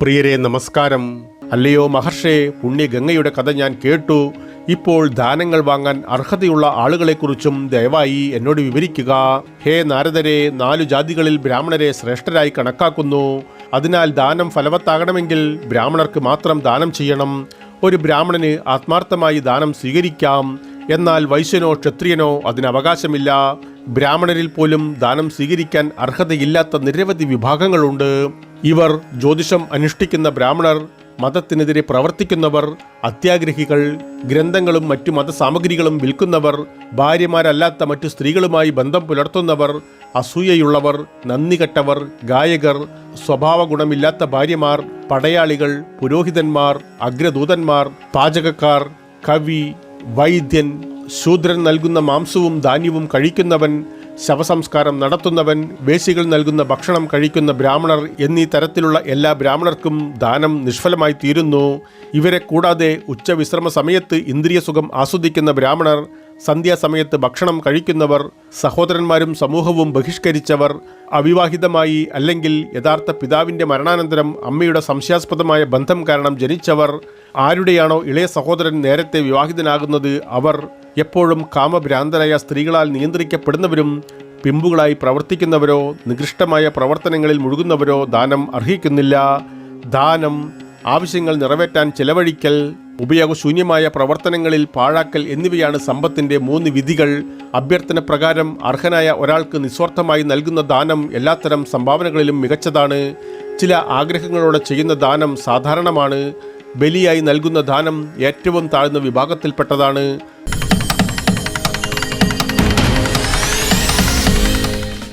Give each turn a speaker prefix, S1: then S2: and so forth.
S1: പ്രിയരെ നമസ്കാരം. അല്ലയോ മഹർഷേ പുണ്യഗംഗയുടെ കഥ ഞാൻ കേട്ടു. ഇപ്പോൾ ദാനങ്ങൾ വാങ്ങാൻ അർഹതയുള്ള ആളുകളെക്കുറിച്ചും ദയവായി എന്നോട് വിവരിക്കുക. ഹേ നാരദരെ നാലു ജാതികളിൽ ബ്രാഹ്മണരെ ശ്രേഷ്ഠരായി കണക്കാക്കുന്നു. അതിനാൽ ദാനം ഫലവത്താകണമെങ്കിൽ ബ്രാഹ്മണർക്ക് മാത്രം ദാനം ചെയ്യണം. ഒരു ബ്രാഹ്മണന് ആത്മാർത്ഥമായി ദാനം സ്വീകരിക്കാം. എന്നാൽ വൈശ്യനോ ക്ഷത്രിയനോ അതിനവകാശമില്ല ബ്രാഹ്മണരിൽ പോലും ദാനം സ്വീകരിക്കാൻ അർഹതയില്ലാത്ത നിരവധി വിഭാഗങ്ങളുണ്ട്. ഇവർ ജ്യോതിഷം അനുഷ്ഠിക്കുന്ന ബ്രാഹ്മണർ മതത്തിനെതിരെ പ്രവർത്തിക്കുന്നവർ അത്യാഗ്രഹികൾ ഗ്രന്ഥങ്ങളും മറ്റു മതസാമഗ്രികളും വിൽക്കുന്നവർ ഭാര്യമാരല്ലാത്ത മറ്റു സ്ത്രീകളുമായി ബന്ധം പുലർത്തുന്നവർ അസൂയയുള്ളവർ നന്ദികെട്ടവർ ഗായകർ സ്വഭാവ ഗുണമില്ലാത്ത ഭാര്യമാർ പടയാളികൾ പുരോഹിതന്മാർ അഗ്രദൂതന്മാർ പാചകക്കാർ കവി വൈദ്യൻ ശൂദ്രൻ നൽകുന്ന മാംസവും ധാന്യവും കഴിക്കുന്നവൻ ശവസംസ്കാരം നടത്തുന്നവൻ വേശികൾ നൽകുന്ന ഭക്ഷണം കഴിക്കുന്ന ബ്രാഹ്മണർ എന്നീ തരത്തിലുള്ള എല്ലാ ബ്രാഹ്മണർക്കും ദാനം നിഷ്ഫലമായി തീരുന്നു. ഇവരെ കൂടാതെ ഉച്ചവിശ്രമ സമയത്ത് ഇന്ദ്രിയസുഖം ആസ്വദിക്കുന്ന ബ്രാഹ്മണർ സന്ധ്യാസമയത്ത് ഭക്ഷണം കഴിക്കുന്നവർ സഹോദരന്മാരും സമൂഹവും ബഹിഷ്കരിച്ചവർ അവിവാഹിതമായി അല്ലെങ്കിൽ യഥാർത്ഥ പിതാവിന്റെ മരണാനന്തരം അമ്മയുടെ സംശയാസ്പദമായ ബന്ധം കാരണം ജനിച്ചവർ ആരുടെയാണോ ഇളയ സഹോദരൻ നേരത്തെ വിവാഹിതനാകുന്നത് അവർ എപ്പോഴും കാമഭ്രാന്തരായ സ്ത്രീകളാൽ നിയന്ത്രിക്കപ്പെടുന്നവരും പിമ്പുകളായി പ്രവർത്തിക്കുന്നവരോ നികൃഷ്ടമായ പ്രവർത്തനങ്ങളിൽ മുഴുകുന്നവരോ ദാനം അർഹിക്കുന്നില്ല. ദാനം ആവശ്യങ്ങൾ നിറവേറ്റാൻ ചെലവഴിക്കൽ ഉപയോഗശൂന്യമായ പ്രവർത്തനങ്ങളിൽ പാഴാക്കൽ എന്നിവയാണ് സമ്പത്തിന്റെ മൂന്ന് വിധികൾ. അഭ്യർത്ഥന പ്രകാരം അർഹനായ ഒരാൾക്ക് നിസ്വാർത്ഥമായി നൽകുന്ന ദാനം എല്ലാത്തരം സംഭാവനകളിലും മികച്ചതാണ്. ചില ആഗ്രഹങ്ങളോടെ ചെയ്യുന്ന ദാനം സാധാരണമാണ്. ബലിയായി നൽകുന്ന ദാനം ഏറ്റവും താഴ്ന്ന വിഭാഗത്തിൽപ്പെട്ടതാണ്.